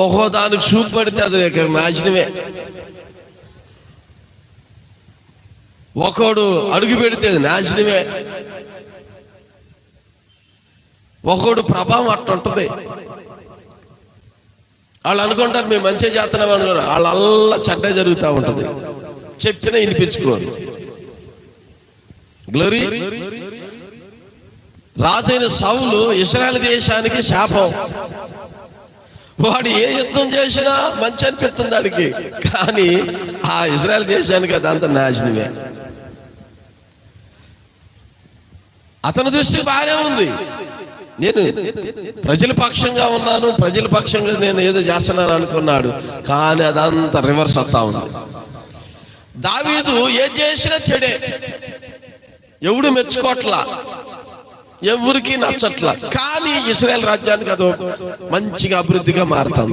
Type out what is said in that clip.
ఓహో దానికి చూపు పడితే అది ఇక్కడ నాశనమే. ఒకడు అడుగు పెడితే అది నాశనమే. ఒకడు ప్రభావం అట్టుంటది వాళ్ళు అనుకుంటారు మేము మంచిగా చేస్తున్నాం అనుకున్నారు. వాళ్ళల్లా చెడ్డ జరుగుతూ ఉంటది. చెప్పినా వినిపించుకోరు. గ్లోరీ. రాజైన సౌలు ఇస్రాయల్ దేశానికి శాపం. వాడు ఏ యుద్ధం చేసినా మంచి అనిపిస్తుంది వాడికి. కానీ ఆ ఇజ్రాయల్ దేశానికి అదంతా నాశనమే. అతని దృష్టి బాగానే ఉంది. నేను ప్రజల పక్షంగా ఉన్నాను ప్రజల పక్షంగా నేను ఏదో చేస్తున్నాను అనుకున్నాడు. కానీ అదంతా రివర్స్ వస్తా ఉంది. దావీదు ఏ చేసినా చెడే. ఎవడు మెచ్చుకోట్లా. ఎవరికి నచ్చట్ల. కానీ ఇస్రాయల్ రాజ్యానికి అదో మంచిగా అభివృద్ధిగా మారుతుంది.